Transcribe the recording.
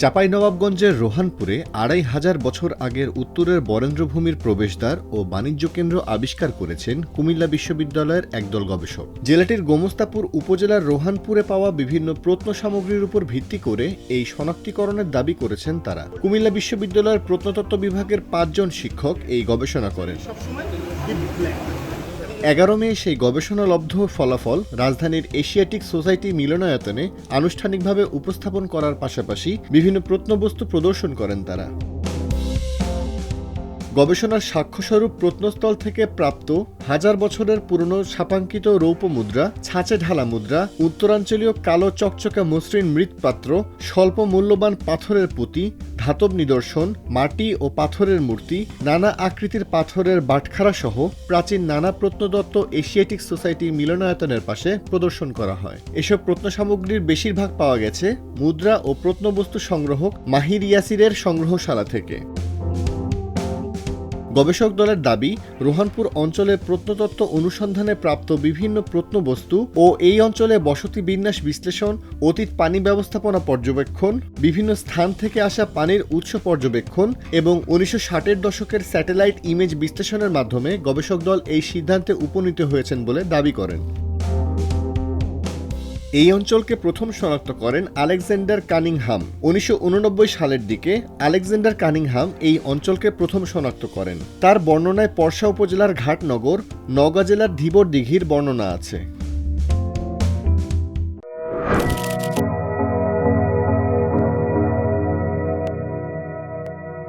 চাঁপাইনবাবগঞ্জের রোহানপুরে আড়াই হাজার বছর আগের উত্তরের বরেন্দ্রভূমির প্রবেশদ্বার ও বাণিজ্য কেন্দ্র আবিষ্কার করেছেন কুমিল্লা বিশ্ববিদ্যালয়ের একদল গবেষক। জেলাটির গোমস্তাপুর উপজেলার রোহানপুরে পাওয়া বিভিন্ন প্রত্ন সামগ্রীর উপর ভিত্তি করে এই শনাক্তিকরণের দাবি করেছেন তারা। কুমিল্লা বিশ্ববিদ্যালয়ের প্রত্নতত্ত্ব বিভাগের পাঁচজন শিক্ষক এই গবেষণা করেন। এগারো মে সেই গবেষণালব্ধ ফলাফল রাজধানীর এশিয়াটিক সোসাইটি মিলনায়তনে আনুষ্ঠানিকভাবে উপস্থাপন করার পাশাপাশি বিভিন্ন প্রত্নবস্তু প্রদর্শন করেন তারা। গবেষণার সাক্ষ্যস্বরূপ প্রত্নস্থল থেকে প্রাপ্ত হাজার বছরের পুরনো ছাপাঙ্কিত রৌপ্য মুদ্রা, ছাঁচে ঢালা মুদ্রা, উত্তরাঞ্চলীয় কালো চকচকে মসৃণ মৃৎপাত্র, স্বল্প মূল্যবান পাথরের পুঁতি, ধাতব নিদর্শন, মাটি ও পাথরের মূর্তি, নানা আকৃতির পাথরের বাটখারা সহ প্রাচীন নানা প্রত্নদত্ত এশিয়াটিক সোসাইটি মিলনায়তনের পাশে প্রদর্শন করা হয়। এসব প্রত্ন সামগ্রীর বেশিরভাগ পাওয়া গেছে মুদ্রা ও প্রত্নবস্তু সংগ্রহক মাহির ইয়াসিরের সংগ্রহশালা থেকে। গবেষক দলের দাবি, রোহানপুর অঞ্চলে প্রত্নতত্ত্ব অনুসন্ধানে প্রাপ্ত বিভিন্ন প্রত্নবস্তু ও এই অঞ্চলে বসতি বিন্যাস বিশ্লেষণ, অতীত পানি ব্যবস্থাপনা পর্যবেক্ষণ, বিভিন্ন স্থান থেকে আসা পানির উৎস পর্যবেক্ষণ এবং উনিশশো ষাটের দশকের স্যাটেলাইট ইমেজ বিশ্লেষণের মাধ্যমে গবেষক দল এই সিদ্ধান্তে উপনীত হয়েছেন বলে দাবি করেন। এই অঞ্চলকে প্রথম শনাক্ত করেন আলেকজান্ডার কানিংহাম। উনিশশো উননব্বই সালের দিকে আলেকজান্ডার কানিংহাম এই অঞ্চলকে প্রথম শনাক্ত করেন। তার বর্ণনায় পর্ষা উপজেলার ঘাটনগর, নওগাঁ জেলার ধীবর দিঘির বর্ণনা আছে।